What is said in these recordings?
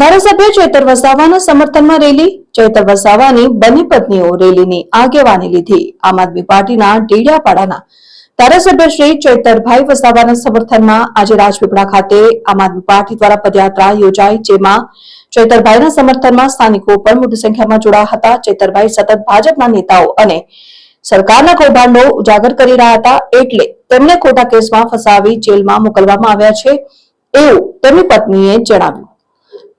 ધારાસભ્ય ચેતર વસાવાના સમર્થનમાં રેલી. ચેતર વસાવાની બંને પત્નીઓ રેલીની આગેવાની લીધી. આમ આદમી પાર્ટીના ડેડિયાપાડાના ધારાસભ્ય શ્રી ચેતરભાઈ વસાવાના સમર્થનમાં આજે રાજપીપળા ખાતે આમ આદમી પાર્ટી દ્વારા પદયાત્રા યોજાઈ, જેમાં ચેતરભાઈના સમર્થનમાં સ્થાનિકો પણ મોટી સંખ્યામાં જોડાયા હતા. ચેતરભાઈ સતત ભાજપના નેતાઓ અને સરકારના કૌભાંડો ઉજાગર કરી રહ્યા હતા, એટલે તેમને ખોટા કેસમાં ફસાવી જેલમાં મોકલવામાં આવ્યા છે. એવું તેમની પત્નીએ જણાવ્યું.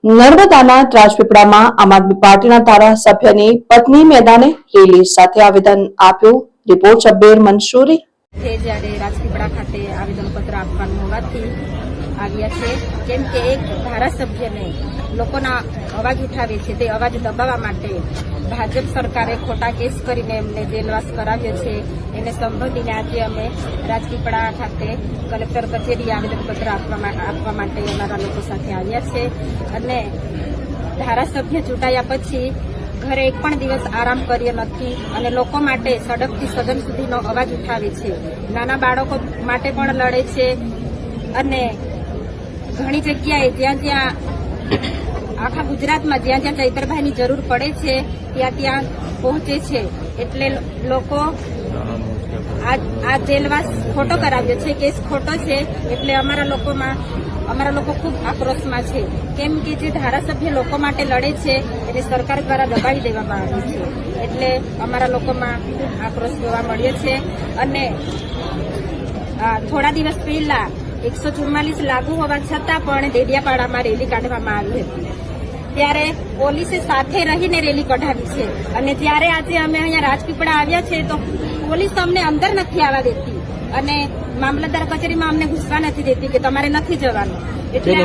નર્મદાના રાજપીપળામાં આમ આદમી પાર્ટીના ધારાસભ્યની પત્ની મેદાને રેલી સાથે આવેદન આપ્યું. રિપોર્ટ શબ્બીર મંસૂરી. જ્યારે રાજપીપળા ખાતે આવેદનપત્ર આપવાનું હોવાથી આવ્યા છે. કેમ કે એક ધારાસભ્યને લોકોના અવાજ ઉઠાવે છે, તે અવાજ દબાવવા માટે ભાજપ સરકારે ખોટા કેસ કરીને એમને જેલવાસ કરાવ્યો છે. એને સંબંધીને આજે અમે રાજપીપળા ખાતે કલેક્ટર કચેરી આવેદનપત્ર આપવા માટે અમારા લોકો સાથે આવ્યા છે. અને ધારાસભ્ય ચૂંટાયા પછી ઘરે એક પણ દિવસ આરામ કર્યો નથી અને લોકો માટે સડકથી સદન સુધીનો અવાજ ઉઠાવે છે. નાના બાળકો માટે પણ લડે છે અને ઘણી જગ્યાએ જ્યાં જ્યાં આખા ગુજરાતમાં જ્યાં જ્યાં ચૈતરભાઈની જરૂર પડે છે, ત્યાં ત્યાં પહોંચે છે. એટલે લોકો આ જેલવાસ ખોટો કરાવ્યો છે, કેસ ખોટો છે, એટલે અમારા લોકોમાં, અમારા લોકો ખૂબ આક્રોશમાં છે. કેમ કે જે ધારાસભ્ય લોકો માટે લડે છે, એને સરકાર દ્વારા દબાવી દેવામાં આવે છે. એટલે અમારા લોકોમાં ખૂબ આક્રોશ જોવા મળ્યો છે. અને થોડા દિવસ પહેલા એકસો ચુમ્માલીસ લાગુ હોવા છતાં પણ દેડિયાપાડામાં રેલી કાઢવામાં આવી હતી. ત્યારે પોલીસે સાથે રહીને રેલી કઢાવી છે. અને જ્યારે આજે અમે અહીંયા રાજપીપળા આવ્યા છે તો પોલીસ અમને અંદર નથી આવવા દેતી. અને મામલતદાર કચેરીમાં અમને ઘૂસવા નથી દેતી કે તમારે નથી જવાનું. એટલે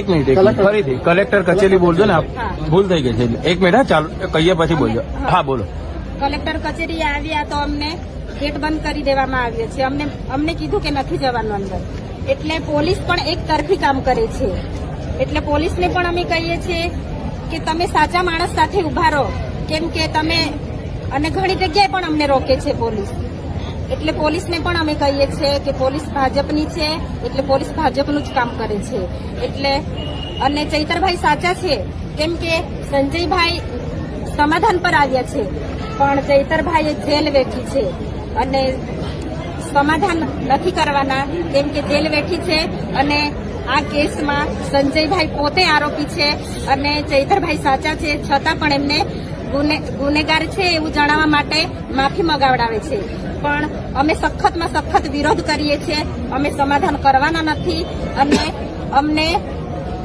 એક મિનિટ ફરીથી કલેક્ટર કચેરી બોલજો ને ભૂલ થઈ ગઈ છે. એક મિનિટ હા ચાલો કહીએ પછી બોલજો. હા. હા બોલો. કલેક્ટર કચેરી આવ્યા તો અમને ગેટ બંધ કરી દેવામાં આવ્યો છે. અમને અમને કીધું કે નથી જવાનું અંદર. એટલે પોલીસ પણ એક તરફી કામ કરે છે. એટલે પોલીસને પણ અમે કહીએ છીએ કે તમે સાચા માણસ સાથે ઊભા રહો. કેમ કે તમે અને ઘણી જગ્યાએ પણ અમને રોકે છે પોલીસ. એટલે પોલીસને પણ અમે કહીએ છીએ કે પોલીસ ભાજપની છે, એટલે પોલીસ ભાજપનું જ કામ કરે છે. એટલે અને ચૈતરભાઈ સાચા છે. કેમ કે સંજયભાઈ સમાધાન પર આવ્યા છે. પણ ચૈતરભાઈએ જેલ વેઠી છે. અને સમાધાન નથી કરવાના, કેમ કે જેલ વેઠી છે અને આ કેસમાં સંજયભાઈ પોતે આરોપી છે અને ચૈતરભાઈ સાચા છે, છતાં પણ એમને ગુનેગાર છે એવું જણાવવા માટે માફી મગાવડાવે છે. પણ અમે સખતમાં સખત વિરોધ કરીએ છીએ, અમે સમાધાન કરવાના નથી અને અમને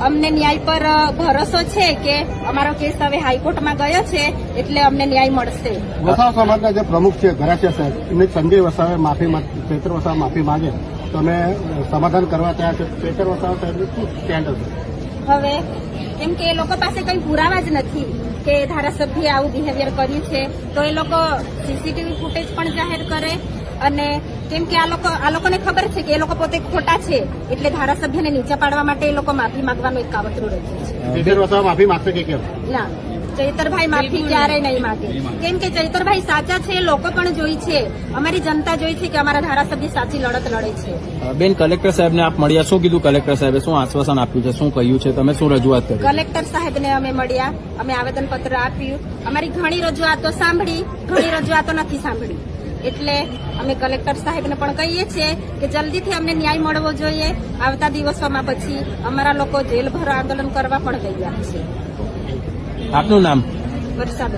અમને ન્યાય પર ભરોસો છે કે અમારો કેસ હવે હાઈકોર્ટમાં ગયો છે એટલે અમને ન્યાય મળશે. વસાવ સમાજના જે પ્રમુખ છે ગરાસિયા સાહેબ એમને સંજય વસાવે માફી માંગ- વસાવ માફી માંગે. તો અમે સમાધાન કરવા ત્યાં છે. ચેતર વસાવ સાહેબનું શું સ્ટેન્ડ હશે હવે કેમ કે એ લોકો પાસે કંઈ પુરાવા જ નથી કે ધારાસભ્યએ આવું બિહેવિયર કર્યું છે. તો એ લોકો સીસીટીવી ફૂટેજ પણ જાહેર કરે અને કેમ કે આ લોકો આ લોકોને ખબર છે કે એ લોકો પોતે ખોટા છે. એટલે ધારાસભ્યને નીચે પાડવા માટે એ લોકો માફી માંગવાનું એક કાવતરું રચ્યું છે. માફી માંગશે કે કેમ? ના. ચૈતરભાઈ માફી ક્યારેય નહીં માગે. કેમ કે ચૈતરભાઈ સાચા છે લોકો પણ જોઈ છે. અમારી જનતા જોઈ છે કે અમારા ધારાસભ્ય સાચી લડત લડે છે. બેન કલેક્ટર સાહેબને આપ મળ્યા. શું કીધું કલેક્ટર સાહેબે? શું આશ્વાસન આપ્યું છે? શું કહ્યું છે? તમે શું રજૂઆત કરી? કલેક્ટર સાહેબને અમે મળ્યા. અમે આવેદનપત્ર આપ્યું. અમારી ઘણી રજૂઆતો સાંભળી. ઘણી રજૂઆતો નથી સાંભળી. એટલે અમે કલેક્ટર સાહેબને પણ કહીએ છીએ કે જલ્દીથી અમને ન્યાય મળવો જોઈએ. આવતા દિવસોમાં પછી અમારા લોકો જેલભરો આંદોલન કરવા પણ તૈયાર છે. આપનું નામ? વરસાદ